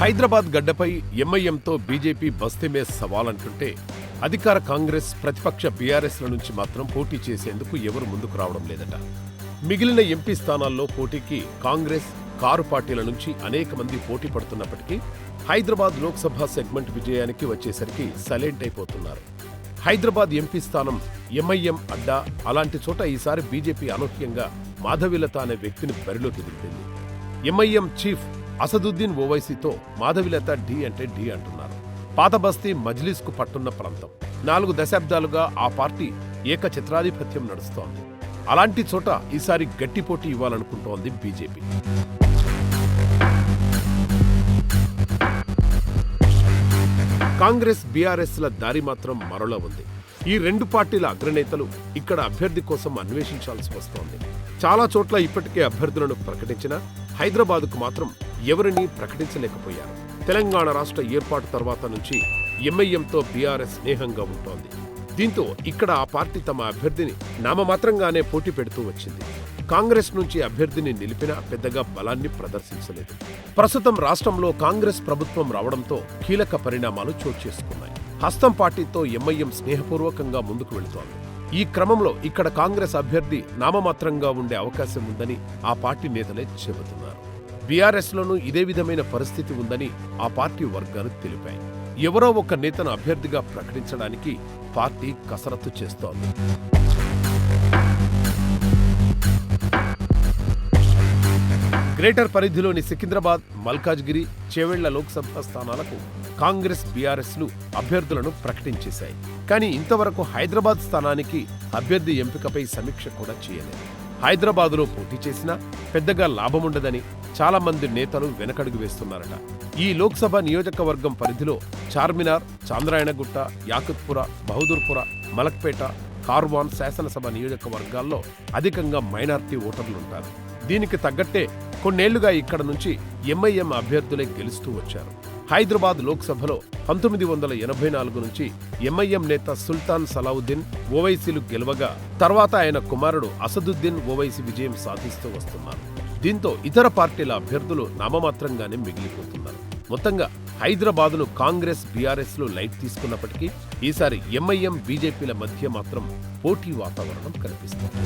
హైదరాబాద్ గడ్డపై ఎంఐఎంతో బీజేపీ బస్తీమే సవాలంటుంటే అధికార కాంగ్రెస్ ప్రతిపక్ష బీఆర్ఎస్ల నుంచి మాత్రం పోటీ చేసేందుకు ఎవరు ముందుకు రావడం లేదట. మిగిలిన ఎంపీ స్థానాల్లో పోటీకి కాంగ్రెస్ కారు పార్టీల నుంచి అనేక మంది పోటీ పడుతున్నప్పటికీ హైదరాబాద్ లోక్సభ సెగ్మెంట్ విజయానికి వచ్చేసరికి సైలెంట్ అయిపోతున్నారు. హైదరాబాద్ ఎంపీ స్థానం ఎంఐఎం అడ్డా అలాంటి చోట ఈసారి బీజేపీ అనూహ్యంగా మాధవిలత అనే వ్యక్తిని బరిలోకి దిగుతుంది ఎంఐఎం చీఫ్ అసదుద్దీన్ ఓవైసీతో మాధవిలత డి అంటే డి అంటున్నారు. పాత బస్తీ మజ్లిస్కు పట్టున్న ప్రాంతం. నాలుగు దశాబ్దాలుగా ఆ పార్టీ ఏకఛత్రాధిపత్యం నడుస్తోంది. అలాంటి చోట ఈసారి గట్టి పోటీ ఇవ్వాలనుకుంటోంది బీజేపీ. కాంగ్రెస్ బీఆర్ఎస్ల దారి మాత్రం మరోలా ఉంది. ఈ రెండు పార్టీల అగ్రనేతలు ఇక్కడ అభ్యర్థి కోసం అన్వేషించాల్సి వస్తోంది. చాలా చోట్ల ఇప్పటికే అభ్యర్థులను ప్రకటించినా హైదరాబాద్కు మాత్రం ఎవరినీ ప్రకటించలేకపోయారు. తెలంగాణ రాష్ట్ర ఏర్పాటు తర్వాత నుంచి ఎంఐఎంతో బీఆర్ఎస్ స్నేహంగా ఉంటోంది. దీంతో ఇక్కడ ఆ పార్టీ తమ అభ్యర్థిని నామమాత్రంగానే పోటీ పెడుతూ వచ్చింది. కాంగ్రెస్ నుంచి అభ్యర్థిని నిలిపినా పెద్దగా బలాన్ని ప్రదర్శించలేదు. ప్రస్తుతం రాష్ట్రంలో కాంగ్రెస్ ప్రభుత్వం రావడంతో కీలక పరిణామాలు చోటు చేసుకున్నాయి. హస్తం పార్టీతో ఎంఐఎం స్నేహపూర్వకంగా ముందుకు వెళుతోంది. ఈ క్రమంలో ఇక్కడ కాంగ్రెస్ అభ్యర్థి నామమాత్రంగా ఉండే అవకాశం ఉందని ఆ పార్టీ నేతలే చెబుతున్నారు. బీఆర్ఎస్లోనూ ఇదే విధమైన పరిస్థితి ఉందని ఆ పార్టీ వర్గాలు తెలిపాయి. ఎవరో ఒక నేతను అభ్యర్థిగా ప్రకటించడానికి పార్టీ కసరత్తు చేస్తోంది. గ్రేటర్ పరిధిలోని సికింద్రాబాద్ మల్కాజ్గిరి చేవెళ్ళ లోక్సభ స్థానాలకు కాంగ్రెస్ బీఆర్ఎస్లు అభ్యర్థులను ప్రకటించేశాయి. కానీ ఇంతవరకు హైదరాబాద్ స్థానానికి అభ్యర్థి ఎంపికపై సమీక్ష కూడా చేయలేదు. హైదరాబాదులో పోటీ చేసినా పెద్దగా లాభముండదని చాలా మంది నేతలు వెనకడుగు వేస్తున్నారట. ఈ లోక్సభ నియోజకవర్గం పరిధిలో చార్మినార్ చాంద్రాయణగుట్ట యాకుత్పుర బహదూర్పుర మలక్పేట కార్వాన్ శాసనసభ నియోజకవర్గాల్లో అధికంగా మైనార్టీ ఓటర్లుంటారు. దీనికి తగ్గట్టే కొన్నేళ్ళుగా ఇక్కడ నుంచి ఎంఐఎం అభ్యర్థులే గెలుస్తూ వచ్చారు. హైదరాబాద్ లోక్సభలో పంతొమ్మిది వందల ఎనభై నాలుగు నుంచి ఎంఐఎం నేత సుల్తాన్ సలావుద్దీన్ ఓవైసీలు గెలవగా తర్వాత ఆయన కుమారుడు అసదుద్దీన్ ఓవైసీ విజయం సాధిస్తూ వస్తున్నారు. దీంతో ఇతర పార్టీల అభ్యర్థులు నామమాత్రంగానే మిగిలిపోతున్నారు. మొత్తంగా హైదరాబాద్ను కాంగ్రెస్ బీఆర్ఎస్లు లైట్ తీసుకున్నప్పటికీ ఈసారి ఎంఐఎం బీజేపీల మధ్య మాత్రం పోటీ వాతావరణం కనిపిస్తుంది.